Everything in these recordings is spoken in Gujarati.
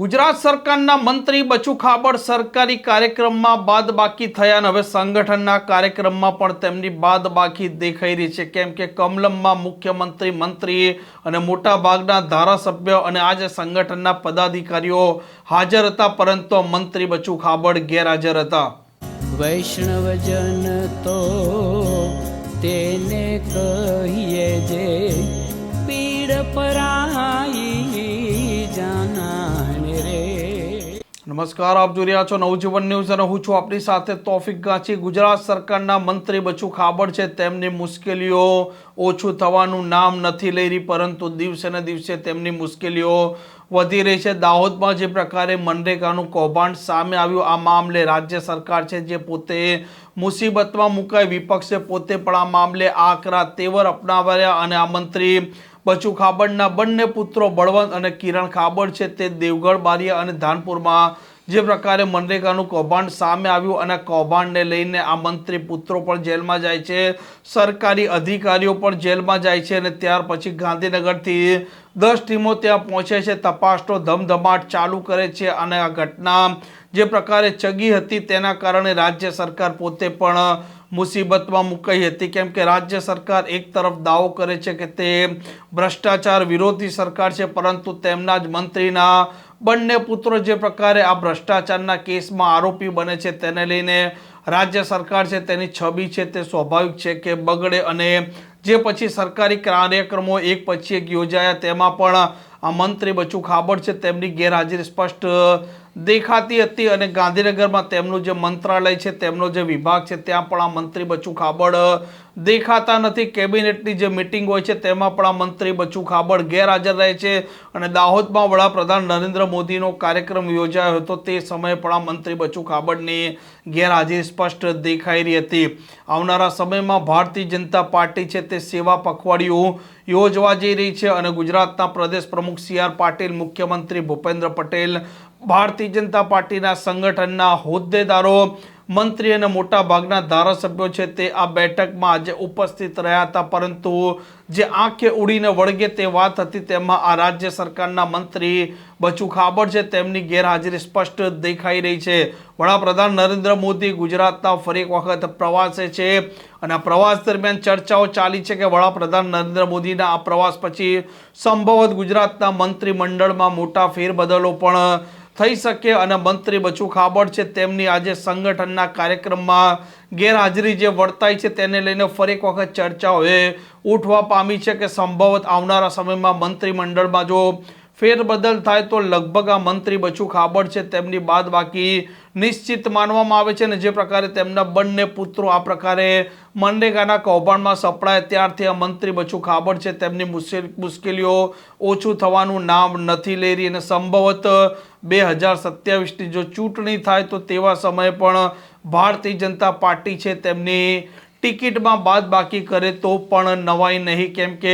ગુજરાત સરકારના મંત્રી બચુ ખાબડ સરકારી કાર્યક્રમમાં બાદ બાકી થયા અને હવે સંગઠનના કાર્યક્રમમાં પણ તેમની બાદ બાકી દેખાઈ રહી છે. કેમ કે કમલમમાં મુખ્યમંત્રી મંત્રી અને મોટાભાગના ધારાસભ્ય અને આજે સંગઠનના પદાધિકારીઓ હાજર હતા, પરંતુ મંત્રી બચુ ખાબડ ગેરહાજર હતા. વૈષ્ણવજન તો તેને નમસ્કાર, આપ જોઈ રહ્યા છો નવજીવન ન્યૂઝ અને હું છું આપની સાથે તોફિક ગાંચી. ગુજરાત સરકારના મંત્રી બચુ ખાબડ છે, તેમની મુશ્કેલીઓ ઓછું થવાનું નામ નથી લઈ રહી, પરંતુ દિવસે ને દિવસે તેમની મુશ્કેલીઓ વધી રહી છે. દાહોદમાં જે પ્રકારે મનરેગાનું કૌભાંડ સામે આવ્યું, આ મામલે રાજ્ય સરકાર છે, જે પોતે મુસીબતમાં મુકાઈ, વિપક્ષે પોતે પણ આ મામલે આકરા, તેવર અપનાવ્યા અને આ મંત્રી બચુ ખાબડના બંને પુત્રો બળવંત અને કિરણ ખાબડ છે તે દેવગઢ, બારિયા અને ધાનપુરમાં. જે પ્રકારે મનરેગાનું કૌભાંડ સામે આવ્યું અને કૌભાંડને લઈને આ મંત્રી પુત્રો પણ જેલમાં જાય છે. સરકારી અધિકારીઓ પણ જેલમાં જાય છે અને ત્યાર પછી ગાંધીનગરથી દસ ટીમો ત્યાં પહોંચે છે. તપાસનો ધમધમાટ ચાલુ કરે છે અને આ ઘટના જે પ્રકારે ચગી હતી તેના કારણે રાજ્ય સરકાર પોતે પણ મુસીબતમાં મુકાઈ હતી. કેમ કે રાજ્ય સરકાર એક તરફ દાવો કરે છે કે તે ભ્રષ્ટાચાર વિરોધી સરકાર છે, પરંતુ તેમના જ મંત્રીના બંને પુત્રો જે પ્રકારે આ ભ્રષ્ટાચારના કેસમાં આરોપી બને છે, તેને લઈને રાજ્ય સરકાર છે, તેની છબી છે, તે સ્વાભાવિક છે કે બગડે અને જે પછી સરકારી કાર્યક્રમો એક પછી એક યોજાયા, તેમાં પણ આ મંત્રી બચુ ખાબડ છે, તેમની ગેરહાજરી સ્પષ્ટ દેખાતી હતી અને ગાંધીનગરમાં તેમનું જે મંત્રાલય છે, તેમનો જે વિભાગ છે, ત્યાં પણ આ મંત્રી બચુ ખાબડ દેખાતા નથી. કેબિનેટની જે મિટિંગ હોય છે, તેમાં પણ આ મંત્રી બચુ ખાબડ ગેરહાજર રહે છે અને દાહોદમાં વડાપ્રધાન નરેન્દ્ર મોદીનો કાર્યક્રમ યોજાયો હતો. તે સમયે પણ આ મંત્રી બચુ ખાબડની ગેરહાજરી સ્પષ્ટ દેખાઈ રહી હતી. આવનારા સમયમાં ભારતીય જનતા પાર્ટી છે, તે સેવા પખવાડિયું યોજવા જઈ રહી છે અને ગુજરાતના પ્રદેશ પ્રમુખ સી આર પાટીલ, મુખ્યમંત્રી ભૂપેન્દ્ર પટેલ ભારતીય જનતા પાર્ટીના સંગઠનના હોદ્દેદારો, મંત્રી અને મોટા ભાગના ધારાસભ્યો છે તે આ બેઠકમાં આજે ઉપસ્થિત રહ્યા હતા. પરંતુ જે આંખે ઉડીને વળગે તે વાત હતી તેમાં આ રાજ્ય સરકારના મંત્રી બચુ ખાબડ છે. તેમની ગેરહાજરી સ્પષ્ટ દેખાઈ રહી છે. વડાપ્રધાન નરેન્દ્ર મોદી ગુજરાતના ફરી એક વખત પ્રવાસે છે અને આ પ્રવાસ દરમિયાન ચર્ચાઓ ચાલી છે કે વડાપ્રધાન નરેન્દ્ર મોદીના આ પ્રવાસ પછી સંભવત ગુજરાતના મંત્રીમંડળમાં મોટા ફેરબદલો પણ થઈ શકે અને મંત્રી બચુ ખાબડ છે. તેમની આજે સંગઠનના કાર્યક્રમમાં ગેરહાજરી જે વર્તાય છે તેને લઈને ફરી એક વખત ચર્ચાઓ. એ ઉઠવા પામી છે કે સંભવત આવનારા સમયમાં મંત્રીમંડળમાં જો ફેરબદલ થાય તો લગભગ આ મંત્રી બચુ ખાબડ છે, તેમની બાદ બાકી નિશ્ચિત માનવામાં આવે છે અને જે પ્રકારે તેમના બંને પુત્રો આ પ્રકારે મનરેગાના કૌભાંડમાં સપડાય ત્યારથી આ મંત્રી બચુ ખાબડ છે, તેમની મુશ્કેલીઓ ઓછું થવાનું નામ નથી લઈ રહી અને સંભવત બે હજાર સત્યાવીસની જો ચૂંટણી થાય તો તેવા સમયે પણ ભારતીય જનતા પાર્ટી છે, તેમની ટિકિટમાં બાદ બાકી કરે તો પણ નવાઈ નહીં. કેમ કે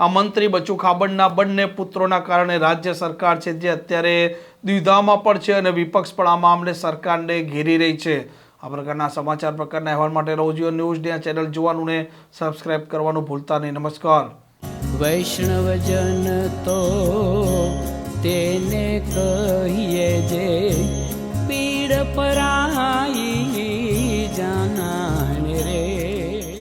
આ મંત્રી બચુ ખાબડના બંને પુત્રોના કારણે રાજ્ય સરકાર છે જે અત્યારે દ્વિધામાં પણ છે અને વિપક્ષ પણ આ મામલે સરકારને ઘેરી રહી છે. આ પ્રકારના સમાચાર પ્રકારના અહેવાલ માટે રોજીઓ ન્યૂઝ ડે ચેનલ જોવાનું ને સબસ્ક્રાઇબ કરવાનું ભૂલતા નહીં. નમસ્કાર. વૈષ્ણવજન તો તેને કહીએ